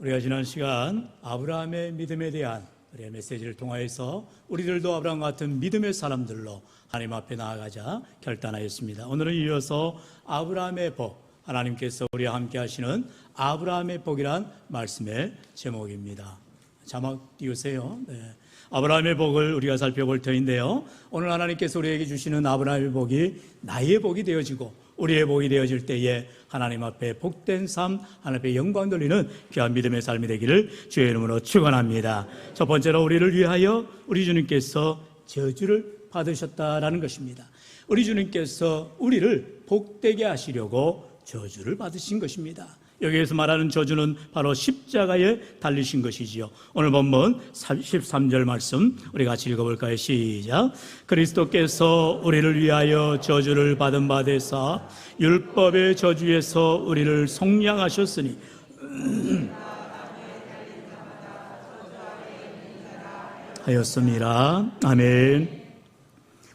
우리가 지난 시간 아브라함의 믿음에 대한 우리의 메시지를 통하여서 우리들도 아브라함 같은 믿음의 사람들로 하나님 앞에 나아가자 결단하였습니다. 오늘은 이어서 아브라함의 복, 하나님께서 우리와 함께 하시는 아브라함의 복이란 말씀의 제목입니다. 자막 띄우세요. 네. 아브라함의 복을 우리가 살펴볼 터인데요. 오늘 하나님께서 우리에게 주시는 아브라함의 복이 나의 복이 되어지고 우리의 복이 되어질 때에 하나님 앞에 복된 삶, 하나님 앞에 영광 돌리는 귀한 믿음의 삶이 되기를 주의 이름으로 축원합니다. 첫 번째로 우리를 위하여 우리 주님께서 저주를 받으셨다라는 것입니다. 우리 주님께서 우리를 복되게 하시려고 저주를 받으신 것입니다. 여기에서 말하는 저주는 바로 십자가에 달리신 것이지요. 오늘 본문 13절 말씀 우리 같이 읽어볼까요? 시작. 그리스도께서 우리를 위하여 저주를 받은 바 되사 율법의 저주에서 우리를 속량하셨으니 하였습니다. 아멘.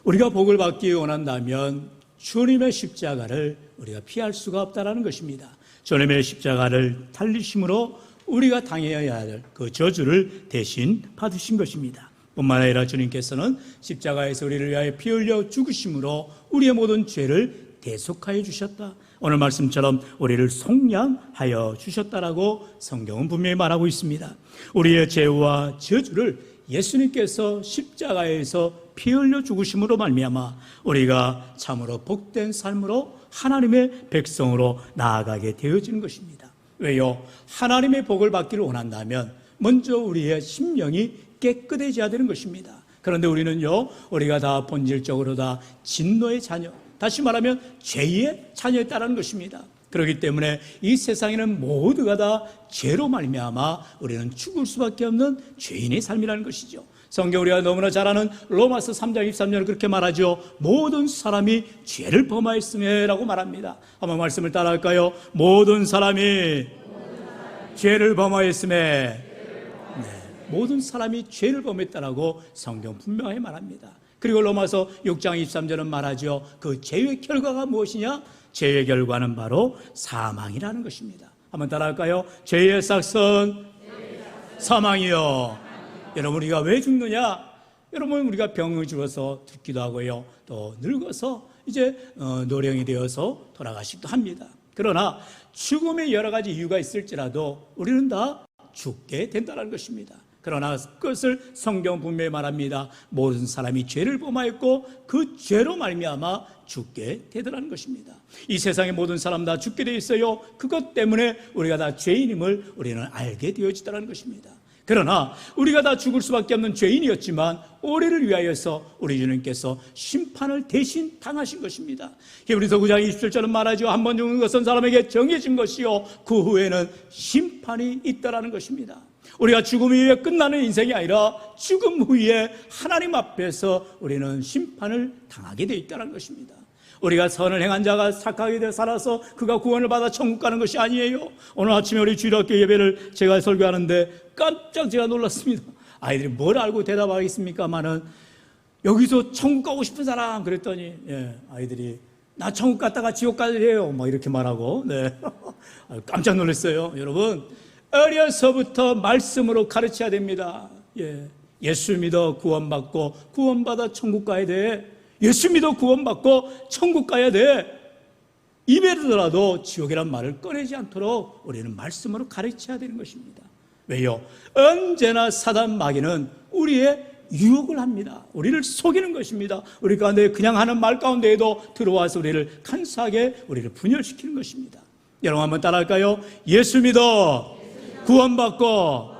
우리가 복을 받기 원한다면 주님의 십자가를 우리가 피할 수가 없다라는 것입니다. 주님의 십자가를 달리심으로 우리가 당해야 할 그 저주를 대신 받으신 것입니다. 뿐만 아니라 주님께서는 십자가에서 우리를 위하여 피 흘려 죽으심으로 우리의 모든 죄를 대속하여 주셨다. 오늘 말씀처럼 우리를 속량하여 주셨다라고 성경은 분명히 말하고 있습니다. 우리의 죄와 저주를 예수님께서 십자가에서 피 흘려 죽으심으로 말미암아 우리가 참으로 복된 삶으로 하나님의 백성으로 나아가게 되어지는 것입니다. 왜요? 하나님의 복을 받기를 원한다면 먼저 우리의 심령이 깨끗해져야 되는 것입니다. 그런데 우리는요, 우리가 다 본질적으로 다 진노의 자녀, 다시 말하면 죄의 자녀였다는 것입니다. 그렇기 때문에 이 세상에는 모두가 다 죄로 말미암아 우리는 죽을 수밖에 없는 죄인의 삶이라는 것이죠. 성경 우리가 너무나 잘 아는 로마서 3장 23절을 그렇게 말하죠. 모든 사람이 죄를 범하였음에라고 말합니다. 한번 말씀을 따라할까요? 모든 사람이 죄를 범하였음에 네, 모든 사람이 죄를 범했다라고 성경 분명히 말합니다. 그리고 로마서 6장 23절은 말하죠. 그 죄의 결과가 무엇이냐? 죄의 결과는 바로 사망이라는 것입니다. 한번 따라할까요? 죄의 삭선 사망이요. 여러분 우리가 왜 죽느냐? 여러분 우리가 병을 죽어서 죽기도 하고요. 또 늙어서 이제 어, 노령이 되어서 돌아가시기도 합니다. 그러나 죽음의 여러 가지 이유가 있을지라도 우리는 다 죽게 된다는 것입니다. 그러나 그것을 성경 분명히 말합니다. 모든 사람이 죄를 범하였고 그 죄로 말미암아 죽게 되더라는 것입니다. 이 세상의 모든 사람 다 죽게 돼 있어요. 그것 때문에 우리가 다 죄인임을 우리는 알게 되어지더라는 것입니다. 그러나 우리가 다 죽을 수밖에 없는 죄인이었지만 올해를 위하여서 우리 주님께서 심판을 대신 당하신 것입니다. 히브리서 9장 27절은 말하죠. 한 번 죽는 것은 사람에게 정해진 것이요 그 후에는 심판이 있다라는 것입니다. 우리가 죽음 이후에 끝나는 인생이 아니라 죽음 후에 하나님 앞에서 우리는 심판을 당하게 돼 있다는 것입니다. 우리가 선을 행한 자가 착하게 되어 살아서 그가 구원을 받아 천국 가는 것이 아니에요. 오늘 아침에 우리 주일학교 예배를 제가 설교하는데 깜짝 제가 놀랐습니다. 아이들이 뭘 알고 대답하겠습니까만은 여기서 천국 가고 싶은 사람 그랬더니 예, 아이들이 나 천국 갔다가 지옥 갈래요. 막 이렇게 말하고 네. 깜짝 놀랐어요. 여러분 어려서부터 말씀으로 가르쳐야 됩니다. 예. 예수 믿어 구원받고 구원받아 천국 가야 돼. 예수 믿어 구원받고 천국 가야 돼. 입에서라도 지옥이란 말을 꺼내지 않도록 우리는 말씀으로 가르쳐야 되는 것입니다. 왜요? 언제나 사단 마귀는 우리의 유혹을 합니다. 우리를 속이는 것입니다. 우리 가운데 그냥 하는 말 가운데에도 들어와서 우리를 간사하게 우리를 분열시키는 것입니다. 여러분 한번 따라할까요? 예수 믿어 구원받고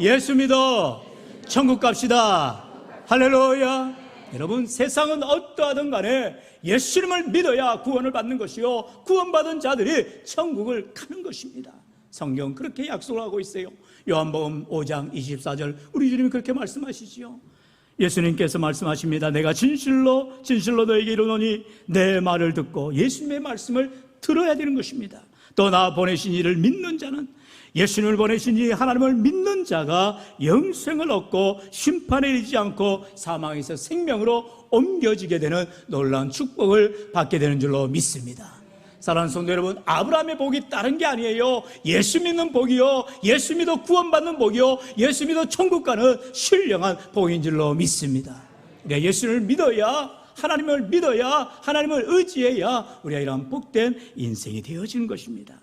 예수 믿어 천국 갑시다. 할렐루야. 여러분 세상은 어떠하든 간에 예수님을 믿어야 구원을 받는 것이요 구원받은 자들이 천국을 가는 것입니다. 성경 그렇게 약속을 하고 있어요. 요한복음 5장 24절 우리 주님이 그렇게 말씀하시지요. 예수님께서 말씀하십니다. 내가 진실로 진실로 너에게 이르노니 내 말을 듣고 예수님의 말씀을 들어야 되는 것입니다. 또 나 보내신 이를 믿는 자는 예수님을 보내신 이 하나님을 믿는 자가 영생을 얻고 심판에 이르지 않고 사망에서 생명으로 옮겨지게 되는 놀라운 축복을 받게 되는 줄로 믿습니다. 사랑하는 성도 여러분, 아브라함의 복이 다른 게 아니에요. 예수 믿는 복이요. 예수 믿어 구원받는 복이요. 예수 믿어 천국 가는 신령한 복인 줄로 믿습니다. 우리가 예수를 믿어야 하나님을 믿어야 하나님을 의지해야 우리가 이런 복된 인생이 되어지는 것입니다.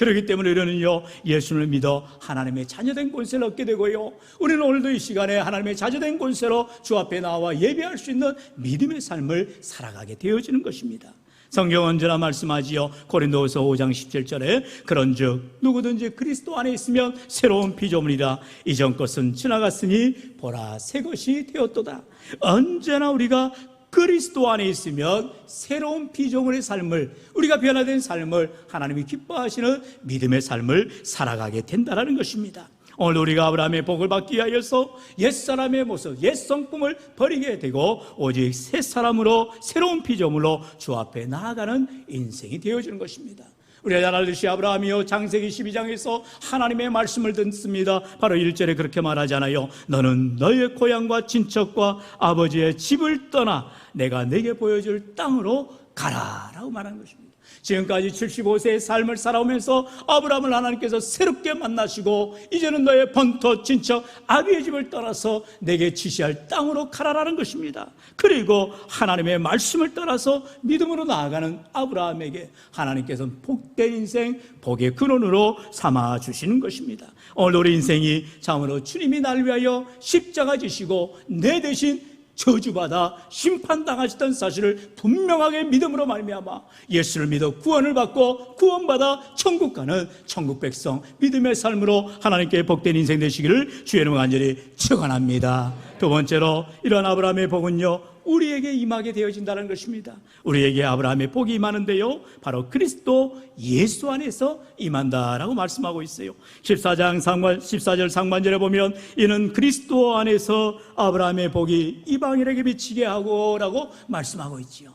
그렇기 때문에 우리는요, 예수를 믿어 하나님의 자녀된 권세를 얻게 되고요. 우리는 오늘도 이 시간에 하나님의 자녀된 권세로 주 앞에 나와 예배할 수 있는 믿음의 삶을 살아가게 되어지는 것입니다. 성경 언제나 말씀하지요. 고린도후서 5장 17절에 그런즉 누구든지 그리스도 안에 있으면 새로운 피조물이라 이전 것은 지나갔으니 보라 새 것이 되었도다. 언제나 우리가 그리스도 안에 있으면 새로운 피조물의 삶을 우리가 변화된 삶을 하나님이 기뻐하시는 믿음의 삶을 살아가게 된다는 것입니다. 오늘 우리가 아브라함의 복을 받기 위하여서 옛사람의 모습, 옛 성품을 버리게 되고 오직 새 사람으로 새로운 피조물로 주 앞에 나아가는 인생이 되어지는 것입니다. 우리가 잘 알듯이 아브라함이요 장세기 12장에서 하나님의 말씀을 듣습니다. 바로 1절에 그렇게 말하잖아요. 너는 너의 고향과 친척과 아버지의 집을 떠나 내가 내게 보여줄 땅으로 가라라고 말하는 것입니다. 지금까지 75세의 삶을 살아오면서 아브라함을 하나님께서 새롭게 만나시고 이제는 너의 번터 친척 아비의 집을 떠나서 내게 지시할 땅으로 가라라는 것입니다. 그리고 하나님의 말씀을 따라서 믿음으로 나아가는 아브라함에게 하나님께서는 복된 인생 복의 근원으로 삼아 주시는 것입니다. 오늘 우리 인생이 참으로 주님이 날 위하여 십자가 지시고 내 대신 저주받아 심판당하셨던 사실을 분명하게 믿음으로 말미암아 예수를 믿어 구원을 받고 구원받아 천국 가는 천국 백성 믿음의 삶으로 하나님께 복된 인생 되시기를 주의 이름 간절히 축원합니다. 두 번째로 이런 아브라함의 복은요 우리에게 임하게 되어진다는 것입니다. 우리에게 아브라함의 복이 임하는데요. 바로 그리스도 예수 안에서 임한다라고 말씀하고 있어요. 14장 상관 14절 상반절에 보면 이는 그리스도 안에서 아브라함의 복이 이방인에게 비치게 하고라고 말씀하고 있지요.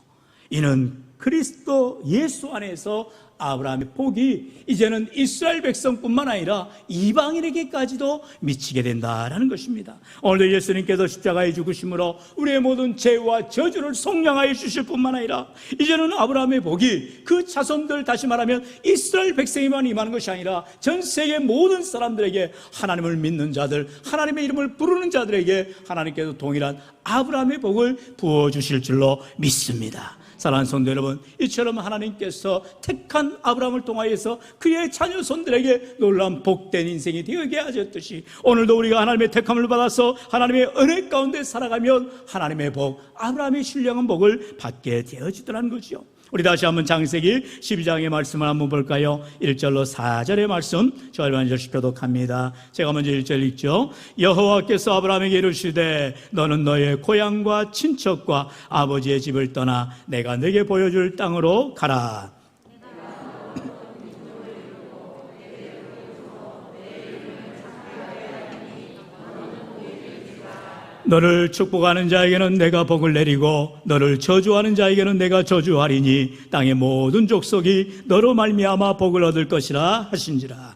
이는 그리스도 예수 안에서 아브라함의 복이 이제는 이스라엘 백성뿐만 아니라 이방인에게까지도 미치게 된다라는 것입니다. 오늘도 예수님께서 십자가에 죽으심으로 우리의 모든 죄와 저주를 속량하여 주실 뿐만 아니라 이제는 아브라함의 복이 그 자손들 다시 말하면 이스라엘 백성에만 임하는 것이 아니라 전 세계 모든 사람들에게 하나님을 믿는 자들, 하나님의 이름을 부르는 자들에게 하나님께서 동일한 아브라함의 복을 부어 주실 줄로 믿습니다. 사랑하는 성도 여러분, 이처럼 하나님께서 택한 아브라함을 통하여서 그의 자녀 손들에게 놀라운 복된 인생이 되게 하셨듯이 오늘도 우리가 하나님의 택함을 받아서 하나님의 은혜 가운데 살아가면 하나님의 복, 아브라함의 신령한 복을 받게 되어지더라는 거죠. 우리 다시 한번 장세기 12장의 말씀을 한번 볼까요? 1절로 4절의 말씀 절반절씩 교독합니다. 제가 먼저 1절 읽죠. 여호와께서 아브라함에게 이르시되 너는 너의 고향과 친척과 아버지의 집을 떠나 내가 내게 보여줄 땅으로 가라. 너를 축복하는 자에게는 내가 복을 내리고 너를 저주하는 자에게는 내가 저주하리니 땅의 모든 족속이 너로 말미암아 복을 얻을 것이라 하신지라.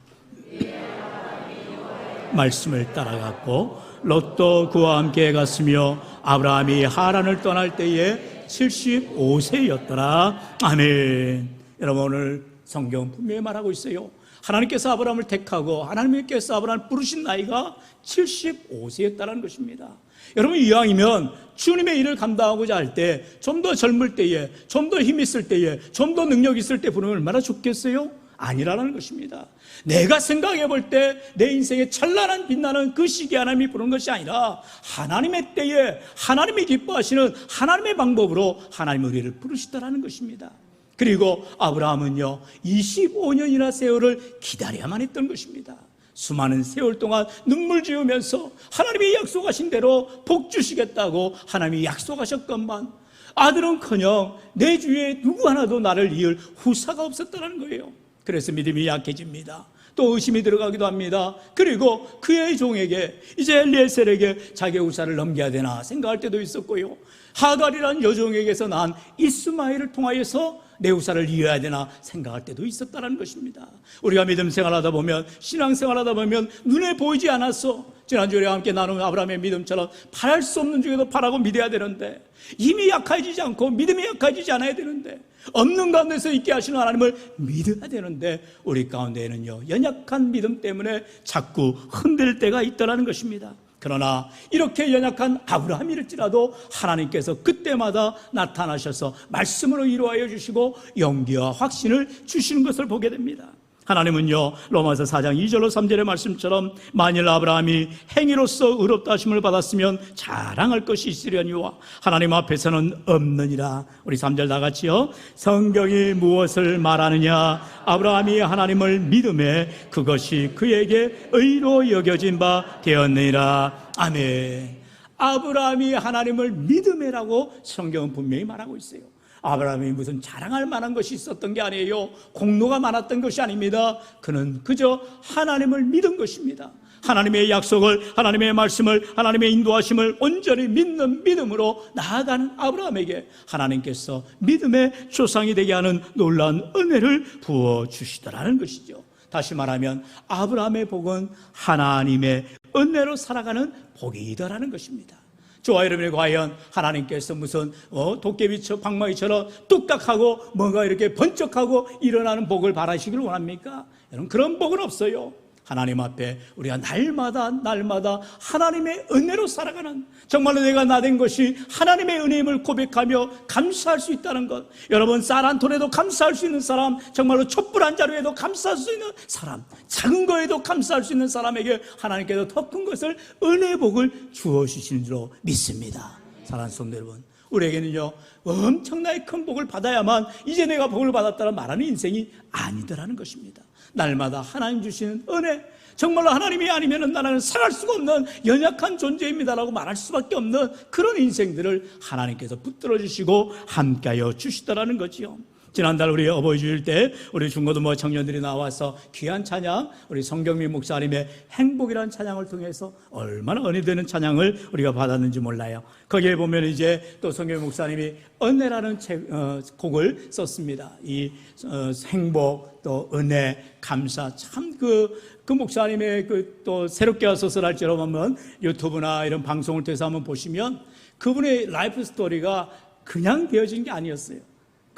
말씀을 따라갔고 롯도 그와 함께 갔으며 아브라함이 하란을 떠날 때에 75세였더라. 아멘. 여러분 오늘 성경 분명히 말하고 있어요. 하나님께서 아브라함을 택하고 하나님께서 아브라함을 부르신 나이가 75세였다는 것입니다 여러분 이왕이면 주님의 일을 감당하고자 할 때 좀 더 젊을 때에 좀 더 힘 있을 때에 좀 더 능력 있을 때 부르면 얼마나 좋겠어요? 아니라는 것입니다. 내가 생각해 볼 때 내 인생에 찬란한 빛나는 그 시기 하나님이 부르는 것이 아니라 하나님의 때에 하나님이 기뻐하시는 하나님의 방법으로 하나님 우리를 부르시더라는 것입니다. 그리고 아브라함은요 25년이나 세월을 기다려야만 했던 것입니다. 수많은 세월 동안 눈물 지으면서 하나님이 약속하신 대로 복 주시겠다고 하나님이 약속하셨건만 아들은커녕 내 주위에 누구 하나도 나를 이을 후사가 없었다는 거예요. 그래서 믿음이 약해집니다. 또 의심이 들어가기도 합니다. 그리고 그의 종에게 이제 엘리에셀에게 자기 후사를 넘겨야 되나 생각할 때도 있었고요. 하갈이란 여종에게서 난 이스마엘을 통하여서 내 우사를 이어야 되나 생각할 때도 있었다는 것입니다. 우리가 믿음 생활하다 보면 신앙 생활하다 보면 눈에 보이지 않았어. 지난주에 함께 나눈 아브라함의 믿음처럼 바랄 수 없는 중에도 바라고 믿어야 되는데 힘이 약해지지 않고 믿음이 약해지지 않아야 되는데 없는 가운데서 있게 하시는 하나님을 믿어야 되는데 우리 가운데에는요 연약한 믿음 때문에 자꾸 흔들 때가 있더라는 것입니다. 그러나 이렇게 연약한 아브라함일지라도 하나님께서 그때마다 나타나셔서 말씀으로 이루하여 주시고 용기와 확신을 주시는 것을 보게 됩니다. 하나님은요, 로마서 4장 2절로 3절의 말씀처럼 만일 아브라함이 행위로서 의롭다 하심을 받았으면 자랑할 것이 있으려니와 하나님 앞에서는 없느니라. 우리 3절 다 같이요. 성경이 무엇을 말하느냐? 아브라함이 하나님을 믿음에 그것이 그에게 의로 여겨진 바 되었느니라. 아멘. 아브라함이 하나님을 믿음이라고 성경은 분명히 말하고 있어요. 아브라함이 무슨 자랑할 만한 것이 있었던 게 아니에요. 공로가 많았던 것이 아닙니다. 그는 그저 하나님을 믿은 것입니다. 하나님의 약속을, 하나님의 말씀을, 하나님의 인도하심을 온전히 믿는 믿음으로 나아가는 아브라함에게 하나님께서 믿음의 조상이 되게 하는 놀라운 은혜를 부어 주시더라는 것이죠. 다시 말하면 아브라함의 복은 하나님의 은혜로 살아가는 복이더라는 것입니다. 저와 여러분이 과연 하나님께서 무슨 어, 도깨비처럼 방망이처럼 뚝딱하고 뭔가 이렇게 번쩍하고 일어나는 복을 바라시기를 원합니까? 여러분 그런 복은 없어요. 하나님 앞에 우리가 날마다 날마다 하나님의 은혜로 살아가는 정말로 내가 나 된 것이 하나님의 은혜임을 고백하며 감사할 수 있다는 것. 여러분 쌀한 톨에도 감사할 수 있는 사람, 정말로 촛불 한 자루에도 감사할 수 있는 사람, 작은 거에도 감사할 수 있는 사람에게 하나님께서 더 큰 것을 은혜 복을 주어 주시는 줄로 믿습니다. 사랑하는 성도 여러분. 우리에게는요 엄청나게 큰 복을 받아야만 이제 내가 복을 받았다는 말하는 인생이 아니더라는 것입니다. 날마다 하나님 주시는 은혜 정말로 하나님이 아니면 나는 살아갈 수가 없는 연약한 존재입니다라고 말할 수밖에 없는 그런 인생들을 하나님께서 붙들어 주시고 함께하여 주시더라는 거지요. 지난달 우리 어버이 주일 때 우리 중고등부 청년들이 나와서 귀한 찬양 우리 성경민 목사님의 행복이라는 찬양을 통해서 얼마나 은혜 되는 찬양을 우리가 받았는지 몰라요. 거기에 보면 이제 또 성경민 목사님이 은혜라는 책, 어, 곡을 썼습니다. 이 어, 행복 또 은혜 감사 참그 그 목사님의 그 또 새롭게 와서서 할지로 보면 유튜브나 이런 방송을 통해서 한번 보시면 그분의 라이프 스토리가 그냥 되어진 게 아니었어요.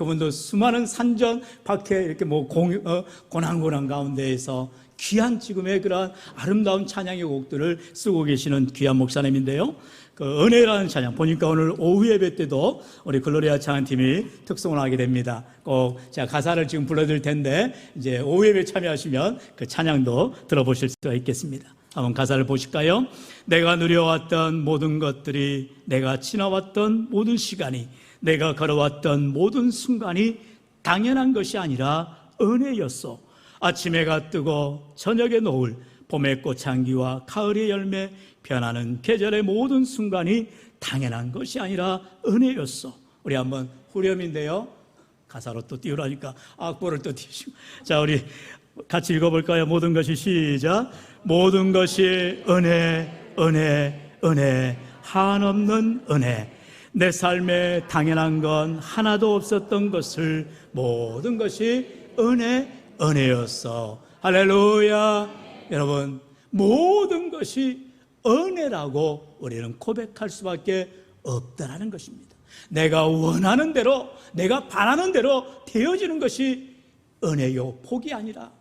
그분도 수많은 산전 밖에 이렇게 뭐 공, 어, 고난고난 가운데에서 귀한 지금의 그러한 아름다운 찬양의 곡들을 쓰고 계시는 귀한 목사님인데요. 그 은혜라는 찬양 보니까 오늘 오후 예배 때도 우리 글로리아 찬양팀이 특송을 하게 됩니다. 꼭 제가 가사를 지금 불러드릴 텐데 이제 오후 예배 참여하시면 그 찬양도 들어보실 수가 있겠습니다. 한번 가사를 보실까요? 내가 누려왔던 모든 것들이 내가 지나왔던 모든 시간이 내가 걸어왔던 모든 순간이 당연한 것이 아니라 은혜였어. 아침 해가 뜨고 저녁에 노을, 봄의 꽃향기와 가을의 열매, 변하는 계절의 모든 순간이 당연한 것이 아니라 은혜였어. 우리 한번 후렴인데요. 가사로 또 띄우라니까 악보를 또 띄우시고. 자, 우리 같이 읽어볼까요? 모든 것이 시작. 모든 것이 은혜, 은혜, 은혜, 한없는 은혜. 내 삶에 당연한 건 하나도 없었던 것을 모든 것이 은혜, 은혜였어. 할렐루야. 여러분, 모든 것이 은혜라고 우리는 고백할 수밖에 없다라는 것입니다. 내가 원하는 대로, 내가 바라는 대로 되어지는 것이 은혜요, 복이 아니라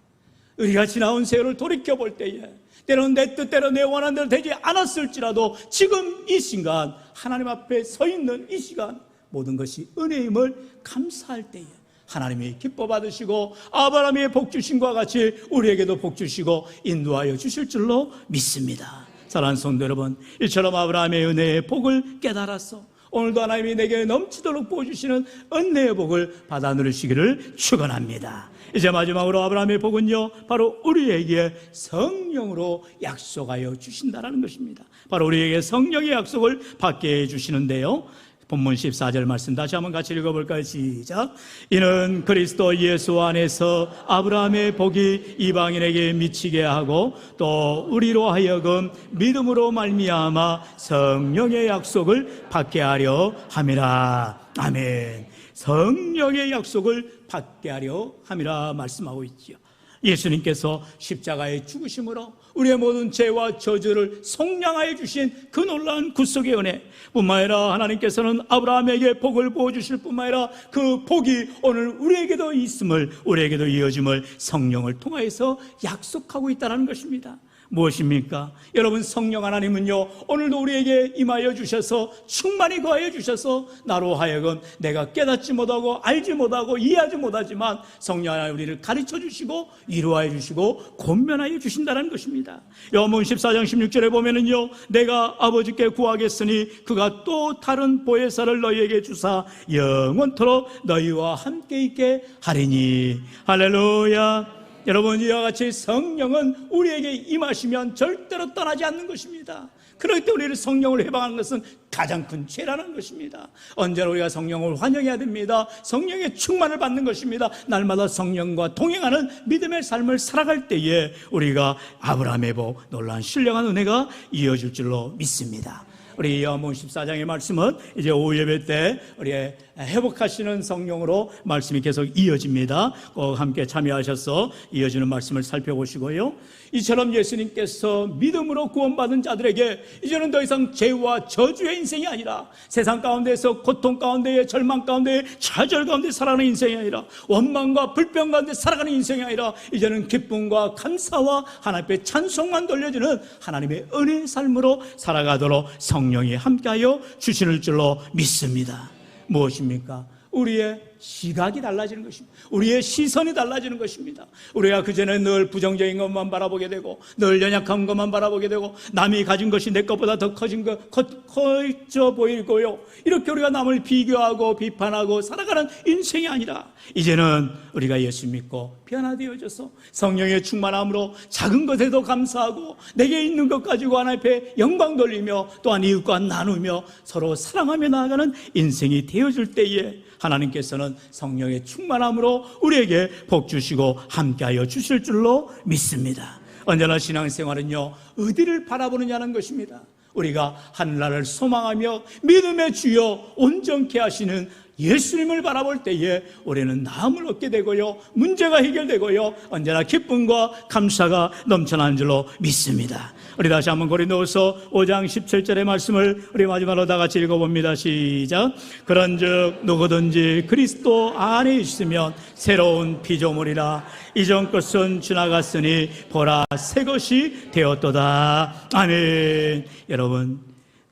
우리가 지나온 세월을 돌이켜 볼 때에 때로는 내 뜻대로 내 원하는 대로 되지 않았을지라도 지금 이 순간 하나님 앞에 서 있는 이 시간 모든 것이 은혜임을 감사할 때에 하나님이 기뻐 받으시고 아브라함의 복 주신과 같이 우리에게도 복 주시고 인도하여 주실 줄로 믿습니다. 사랑하는 성도 여러분, 이처럼 아브라함의 은혜의 복을 깨달았어. 오늘도 하나님이 내게 넘치도록 보여주시는 은혜의 복을 받아 누리시기를 축원합니다. 이제 마지막으로 아브라함의 복은요, 바로 우리에게 성령으로 약속하여 주신다라는 것입니다. 바로 우리에게 성령의 약속을 받게 해주시는데요. 본문 14절 말씀 다시 한번 같이 읽어볼까요? 시작. 이는 그리스도 예수 안에서 아브라함의 복이 이방인에게 미치게 하고 또 우리로 하여금 믿음으로 말미암아 성령의 약속을 받게 하려 함이라. 아멘. 성령의 약속을 받게 하려 함이라 말씀하고 있지요. 예수님께서 십자가의 죽으심으로 우리의 모든 죄와 저주를 속량하여 주신 그 놀라운 구속의 은혜 뿐만 아니라 하나님께서는 아브라함에게 복을 부어주실 뿐만 아니라 그 복이 오늘 우리에게도 있음을 우리에게도 이어짐을 성령을 통하여서 약속하고 있다는 것입니다. 무엇입니까? 여러분 성령 하나님은요 오늘도 우리에게 임하여 주셔서 충만히 거하여 주셔서 나로 하여금 내가 깨닫지 못하고 알지 못하고 이해하지 못하지만 성령 하나님 우리를 가르쳐 주시고 이루하여 주시고 권면하여 주신다는 것입니다. 여문 14장 16절에 보면은요 내가 아버지께 구하겠으니 그가 또 다른 보혜사를 너희에게 주사 영원토록 너희와 함께 있게 하리니 할렐루야. 여러분 이와 같이 성령은 우리에게 임하시면 절대로 떠나지 않는 것입니다. 그렇기 때문에 우리를 성령을 해방하는 것은 가장 큰 죄라는 것입니다. 언제나 우리가 성령을 환영해야 됩니다. 성령의 충만을 받는 것입니다. 날마다 성령과 동행하는 믿음의 삶을 살아갈 때에 우리가 아브라함의 복, 놀라운 신령한 은혜가 이어질 줄로 믿습니다. 우리 여문 14장의 말씀은 이제 오후 예배 때 우리 회복하시는 성령으로 말씀이 계속 이어집니다. 꼭 함께 참여하셔서 이어지는 말씀을 살펴보시고요. 이처럼 예수님께서 믿음으로 구원받은 자들에게 이제는 더 이상 죄와 저주의 인생이 아니라 세상 가운데서 고통 가운데에 절망 가운데 좌절 가운데 살아가는 인생이 아니라 원망과 불평 가운데 살아가는 인생이 아니라 이제는 기쁨과 감사와 하나님 앞에 찬송만 돌려주는 하나님의 은혜의 삶으로 살아가도록 성령 이 함께하여 주시는 줄로 믿습니다. 무엇입니까? 우리의 시각이 달라지는 것입니다. 우리의 시선이 달라지는 것입니다. 우리가 그전에 늘 부정적인 것만 바라보게 되고, 늘 연약한 것만 바라보게 되고, 남이 가진 것이 내 것보다 더 커진 것, 커, 커져 보이고요. 이렇게 우리가 남을 비교하고 비판하고 살아가는 인생이 아니라, 이제는 우리가 예수 믿고 변화되어져서 성령의 충만함으로 작은 것에도 감사하고, 내게 있는 것 가지고 하나님 앞에 영광 돌리며, 또한 이웃과 나누며 서로 사랑하며 나아가는 인생이 되어질 때에 하나님께서는 성령의 충만함으로 우리에게 복 주시고 함께하여 주실 줄로 믿습니다. 언제나 신앙생활은요, 어디를 바라보느냐는 것입니다. 우리가 하늘나라를 소망하며 믿음의 주여 온전케 하시는 예수님을 바라볼 때에 우리는 나음을 얻게 되고요. 문제가 해결되고요. 언제나 기쁨과 감사가 넘쳐나는 줄로 믿습니다. 우리 다시 한번 고린도서 5장 17절의 말씀을 우리 마지막으로 다 같이 읽어봅니다. 시작. 그런즉 누구든지 그리스도 안에 있으면 새로운 피조물이라 이전 것은 지나갔으니 보라 새 것이 되었도다. 아멘. 여러분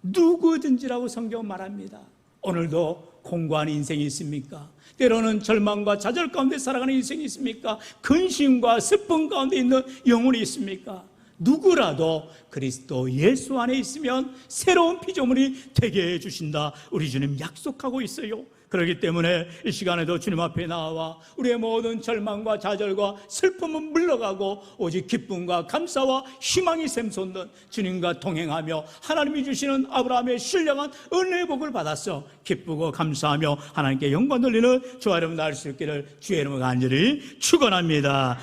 누구든지라고 성경 말합니다. 오늘도 공고한 인생이 있습니까? 때로는 절망과 좌절 가운데 살아가는 인생이 있습니까? 근심과 슬픔 가운데 있는 영혼이 있습니까? 누구라도 그리스도 예수 안에 있으면 새로운 피조물이 되게 해주신다. 우리 주님 약속하고 있어요. 그렇기 때문에 이 시간에도 주님 앞에 나와 우리의 모든 절망과 좌절과 슬픔은 물러가고 오직 기쁨과 감사와 희망이 샘솟는 주님과 동행하며 하나님이 주시는 아브라함의 신령한 은혜의 복을 받았어 기쁘고 감사하며 하나님께 영광 돌리는 주와 여러분 나을 수 있기를 주의 이름으로 간절히 축원합니다.